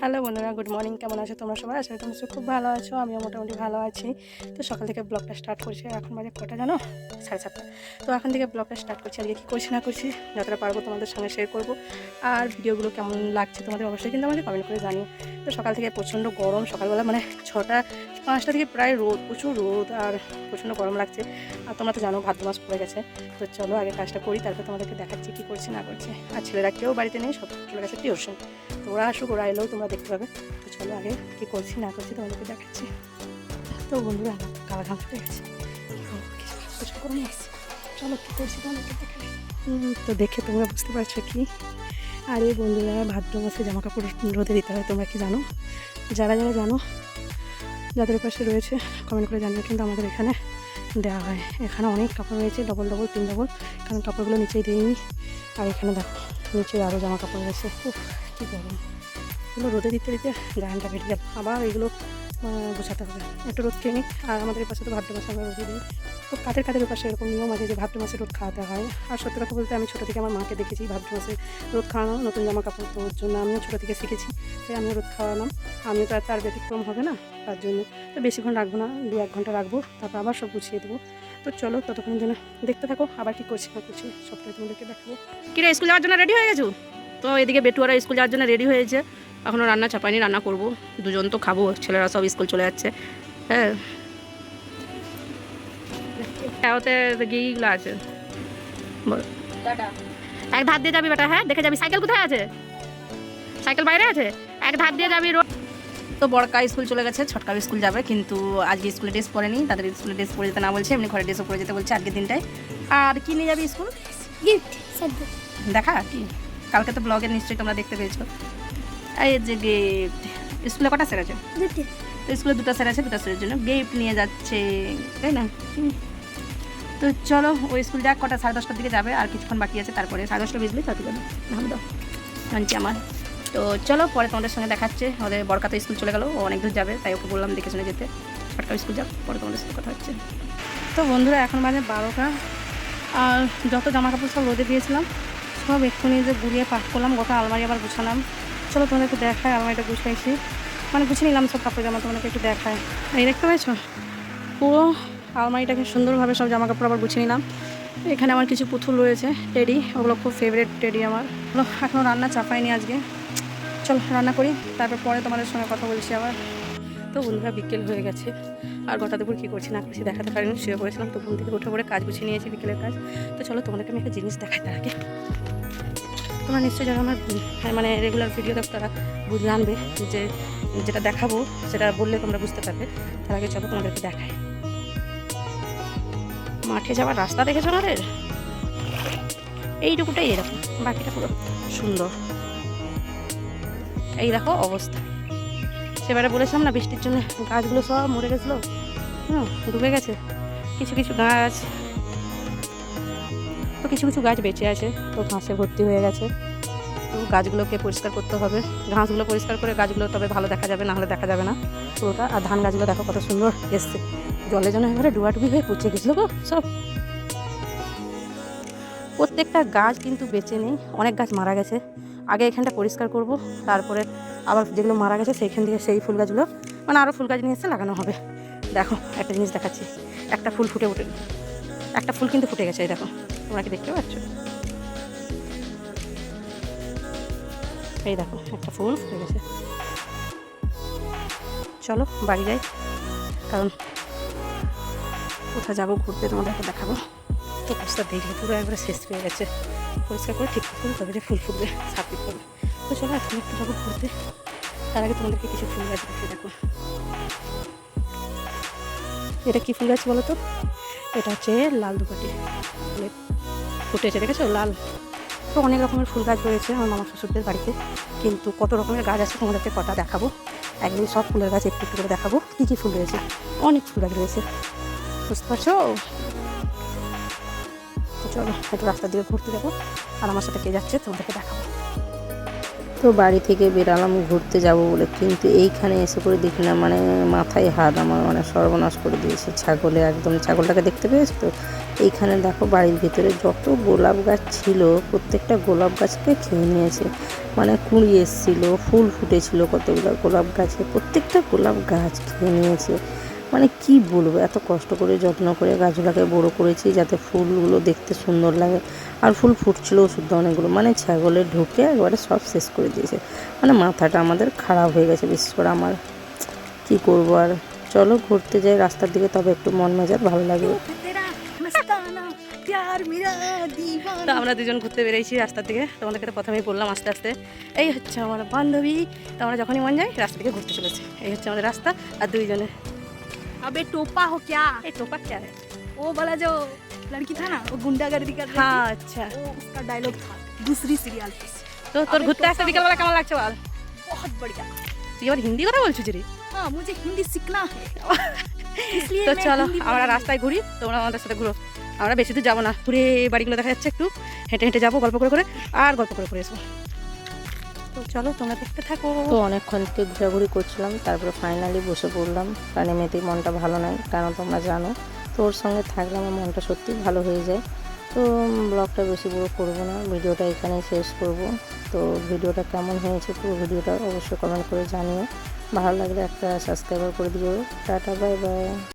Hello বন্ধুরা good morning কেমন আছো তোমরা সবাই? আসলে তোমরা খুব ভালো আছো, আমিও মোটামুটি ভালো আছি। তো সকাল থেকে ব্লগটা স্টার্ট করছি। এখন বাজে কটা জানো? সাড়ে সাতটা। তো এখন থেকে ব্লগটা স্টার্ট করছি। আজকে কী করছি না করছি যতটা পারব তোমাদের সঙ্গে শেয়ার করব। আর ভিডিওগুলো কেমন লাগছে তোমাদের অবশ্যই কিন্তু আমাকে কমেন্ট করে জানিও। তো সকাল থেকে প্রচণ্ড গরম, সকালবেলা মানে ছটা, পাঁচটা থেকে প্রায় রোদ, প্রচুর রোদ আর প্রচণ্ড গরম লাগছে। আর তোমরা তো জানো ভাদ্র মাস পড়ে গেছে। তো চলো আগে কাজটা করি, তারপর তোমাদেরকে দেখাচ্ছি কী করছি না করছি। আর ছেলেরা কেউ বাড়িতে নেই, সব চলে গেছে টিউশন তো ওরা আসুক, ওরা এলেও তোমরা দেখতে পাবে। তো চলো আগে কী করছি না করছি তোমাদেরকে দেখাচ্ছি। তো বন্ধুরা কালা ঘাম ফুটে গেছে। চলো কী করছি তোমাদেরকে দেখাই। তো দেখে তোমরা বুঝতে পারছ কি? আর এই বন্ধুরা ভাদ্র মাসে জামা কাপড় রোদে দিতে হয় তোমরা কি জানো? যারা যারা জানো যাদের পাশে রয়েছে কমেন্ট করে জানিও কিন্তু আমাদের এখানে দেওয়া হয়। এখানে অনেক কাপড় রয়েছে ডবল ডবল তিন ডবল কারণ কাপড়গুলো নিচেই দিইনি। আর এখানে দেখো নিচে আরও জামা কাপড় রয়েছে। উফ, কী গরম। এগুলো রোদে দিতে দিতে গানটা বেরিয়ে গেল আবার এগুলো গোছাতে হবে। একটু রোদ খেয়ে নিই আর আমাদের পাশে তো ভাদ্র মাসে আমরা রোদে দিই। তো কাদের কাদের পাশে এরকম নিয়ম আছে যে ভাদ্র মাসে রোদ খাওয়াতে হয়? আর সত্যি কথা বলতে আমি ছোটো থেকে আমার মাকে দেখেছি, ভাদ্র মাসে রোদ খাওয়ানো নতুন জামা কাপড় তোর জন্য আমিও ছোটো থেকে শিখেছি তাই আমিও রোদ খাওয়ালাম। আমিও তো আর তার ব্যতিক্রম হবে না, তার জন্য। তো বেশিক্ষণ রাখব না, দু এক ঘণ্টা রাখব, তারপর আবার সব গুছিয়ে দেবো। তো চলো ততক্ষণ জন্য দেখতে থাকো, আবার কি করছি না করছি, সবটাই তোমাদেরকে দেখাবো। কিরে, স্কুল যাওয়ার জন্য রেডি হয়ে গেছো? তো এদিকে বেটুয়ারা স্কুল যাওয়ার জন্য রেডি হয়েছে। এখনও রান্না চাপাইনি রান্না করব। দুজন তো খাব ছেলেরা সব স্কুল চলে যাচ্ছে। হ্যাঁ। হ্যাঁ, ওতে গিয়েগুলো আছে। বল। এক ধার দিয়ে যাবি বেটা হ্যাঁ? দেখে যাবি সাইকেল কোথায় আছে? সাইকেল বাইরে আছে? এক ধার দিয়ে যাবি রোড তো বড়কা স্কুল চলে গেছে ছটকা স্কুল যাবে কিন্তু আজকে স্কুলে ড্রেস পরেনি তাদের স্কুলে ড্রেস পরে যেতে না বলছে এমনি ঘরে ড্রেসও পরে যেতে বলছে আজকের দিনটায়। আর কি নিয়ে যাবি স্কুল? গিফট দেখা কি? কালকে তো ব্লগে নিশ্চয়ই তোমরা দেখতে পেয়েছ। এই যে গিফট স্কুলে কটা স্যার আছে? তো স্কুলে দুটো স্যার আছে দুটো স্যারের জন্য গিফট নিয়ে যাচ্ছে তাই না। তো চলো ওই স্কুল যাক কটা সাড়ে দশটার দিকে যাবে আর কিছুক্ষণ বাকি আছে তারপরে সাড়ে দশটা বেজলেই তাতে যাবে নাম দাও জানছি আমার। তো চলো পরে তোমাদের সঙ্গে দেখাচ্ছে আমাদের বরকা তো স্কুল চলে গেলো ও অনেক দূর যাবে তাই ওকে বললাম দেখে শুনে যেতে। ছটকা স্কুল যাক পরে তোমাদের সাথে কথা হচ্ছে। তো বন্ধুরা এখন বাজে বারোটা আর যত জামা কাপড় সব রোদে দিয়েছিলাম সব এক্ষুনি যে গুড়িয়ে পাক করলাম গোটা আলমারি আবার গুছালাম। চলো তোমাদেরকে দেখায় আলমারিটা গুছাইছি। মানে গুছিয়ে নিলাম, সব কাপড় জামা তোমাদেরকে একটু দেখায়। এই দেখতে পেয়েছ পুরো আলমারিটাকে সুন্দরভাবে সব জামা কাপড় আবার গুছিয়ে নিলাম। এখানে আমার কিছু পুতুল রয়েছে, টেডি। ওগুলো খুব ফেভারিট টেডি আমার। এখনও রান্না চাপাইনি আজকে। চলো, রান্না করি, তারপর পরে তোমাদের সঙ্গে কথা বলছি আবার। তো বন্ধুরা, বিকেল হয়ে গেছে। আর গোটা দুপুর কী করছি না করছি দেখাতে পারিনি, শুয়ে পড়েছিলাম, তো ঘুম থেকে উঠে পড়ে কাজ গুছিয়ে নিয়েছি বিকেলের কাজ। তো চলো, তোমাদেরকে আমি একটা জিনিস দেখাই তার আগে। তোমরা নিশ্চয়ই যারা আমার হ্যাঁ, মানে রেগুলার ভিডিও দেখো তারা বুঝ যে যেটা দেখাবো সেটা বললে তোমরা বুঝতে পারবে। তার আগে চলো তোমাদেরকে দেখাই। মাঠে যাওয়ার রাস্তা দেখেছ না রে এইটুকুটাই এরকম বাকিটা পুরো সুন্দর। এই দেখো অবস্থা। সেবারে বলেছিলাম না বৃষ্টির জন্য গাছগুলো সব মরে গেছিল। হুম ডুবে গেছে। কিছু কিছু গাছ তো কিছু কিছু গাছ বেঁচে আছে, তো ঘাসে ভর্তি হয়ে গেছে। তো গাছগুলোকে পরিষ্কার করতে হবে। ঘাসগুলো পরিষ্কার করে গাছগুলো তবে ভালো দেখা যাবে, না হলে দেখা যাবে না। পুরোটা আর ধান গাছগুলো দেখো কত সুন্দর এসছে। জলে যেন একেবারে ডুবাডুবি হয়ে পচে গেছিল গো, সব। প্রত্যেকটা গাছ কিন্তু বেঁচে নেই, অনেক গাছ মারা গেছে। আগে এখানটা পরিষ্কার করব, তারপরে আবার যেগুলো মারা গেছে, সেইখান থেকে সেই ফুল গাছগুলো মানে আরও ফুল গাছ নিয়ে এসে লাগানো হবে। দেখো, একটা জিনিস দেখাচ্ছি। একটা ফুল ফুটে উঠে একটা ফুল কিন্তু ফুটে গেছে, এই দেখো। তোমরা কি দেখতে পাচ্ছ? এই দেখো, একটা ফুল ফুটে গেছে। চলো, বাড়ি যাই, কারণ কোথায় যাব ঘুরতে তোমাদেরকে দেখাবো। তো অবস্থা দেখলে পুরো একবারে শেষ হয়ে গেছে। পরিষ্কার করে ঠিক করে তবে ফুল ফুটবে সাপিট করবে তো চলো, এখন একটু যাব ঘুরতে। তার আগে তোমাদেরকে কিছু ফুল গাছ দেখে দেখো। এটা কি ফুল গাছ বলো তো? এটা হচ্ছে লাল দুপাটি। ফুলে ফুটেছে, দেখেছ? লাল। তো অনেক রকমের ফুল গাছ রয়েছে আমার মামা শ্বশুরদের বাড়িতে। কিন্তু কত রকমের গাছ আছে তোমাদেরকে কটা দেখাবো? একদিন সব ফুলের গাছ একটু একটু করে দেখাবো, কী কী ফুল রয়েছে? অনেক ফুল গাছ রয়েছে। বুঝতে পারছ? চলো, একটু রাস্তা দিয়ে ঘুরতে যাব, আর আমার সাথে কে যাচ্ছে তোমাদেরকে দেখাবো। তো বাড়ি থেকে বেরালাম, ঘুরতে যাব বলে, কিন্তু এইখানে এসে করে দেখি না মানে মাথায় হাত আমার মানে সর্বনাশ করে দিয়েছে, ছাগলে একদম, ছাগলটাকে দেখতে পেয়েছ তো? এইখানে দেখো বাড়ির ভিতরে যত গোলাপ গাছ ছিল, প্রত্যেকটা গোলাপ গাছকে খেয়ে নিয়েছে। মানে কুঁড়ি এসছিল, ফুল ফুটেছিল কতগুলো গোলাপ গাছে, প্রত্যেকটা গোলাপ গাছ খেয়ে নিয়েছে। মানে কি বলব, এত কষ্ট করে যত্ন করে গাছগুলোকে বড় করেছি যাতে ফুলগুলো দেখতে সুন্দর লাগে। আর ফুল ফুটছিলও শুদ্ধ অনেকগুলো মানে ছাগলে ঢুকে একবারে সব শেষ করে দিয়েছে। মানে মাথাটা আমাদের খারাপ হয়ে গেছে বিশেষ করে আমার। কী করব আর? চলো ঘুরতে যাই রাস্তার দিকে, তবে একটু মন মেজাজ ভালো লাগবে। তো আমরা দুজন ঘুরতে বেরিয়েছি রাস্তার দিকে তোমাদেরকে তো প্রথমেই বললাম আস্তে আস্তে এই হচ্ছে আমার বান্ধবী তো আমরা যখনই মন যাই রাস্তা দিকে ঘুরতে চলেছি এই হচ্ছে আমাদের রাস্তা আর দুইজনে अबे टोपा हो क्या এই টোপা কে है वो वाला जो लड़की था ना वो गुंडागर्दी कर रही হ্যাঁ আচ্ছা थी, वो उसका डायलॉग था दूसरी सीरियल पे তো তোর ঘুরতে আসতে বিকালবেলা কেমন লাগছে বল बहुत बढ़िया তুই আবার হিন্দি কথা বলছিস রে हाँ मुझे हिंदी सीखना है इसलिए তো मैं চলো हिंदी আমরা बोल रही রাস্তায় ঘুরি তোমরা আমাদের সাথে ঘুরো আমরা বেশি দূর যাব না। এই বাড়িগুলো দেখা যাচ্ছে একটু। হেঁটে হেঁটে যাব, গল্প করে করে, আর গল্প করে করে আসব। তো চলো, তোমরা দেখতে থাকো। তো অনেকক্ষণ থেকে ঘোরাঘুরি করছিলাম, তারপরে ফাইনালি বসে পড়লাম। কারণ এমনিতেই মনটা ভালো নয় কারণ তোমরা জানো, তো ওর সঙ্গে থাকলে আমার মনটা সত্যি ভালো হয়ে যায়। তো ব্লগটা বেশি বড় করব না, ভিডিওটা এখানেই শেষ করব। তো ভিডিওটা কেমন হয়েছে পুরো ভিডিওটা অবশ্যই কমেন্ট করে জানিও। ভালো লাগলে একটা সাবস্ক্রাইবার করে দিও। Tata bye bye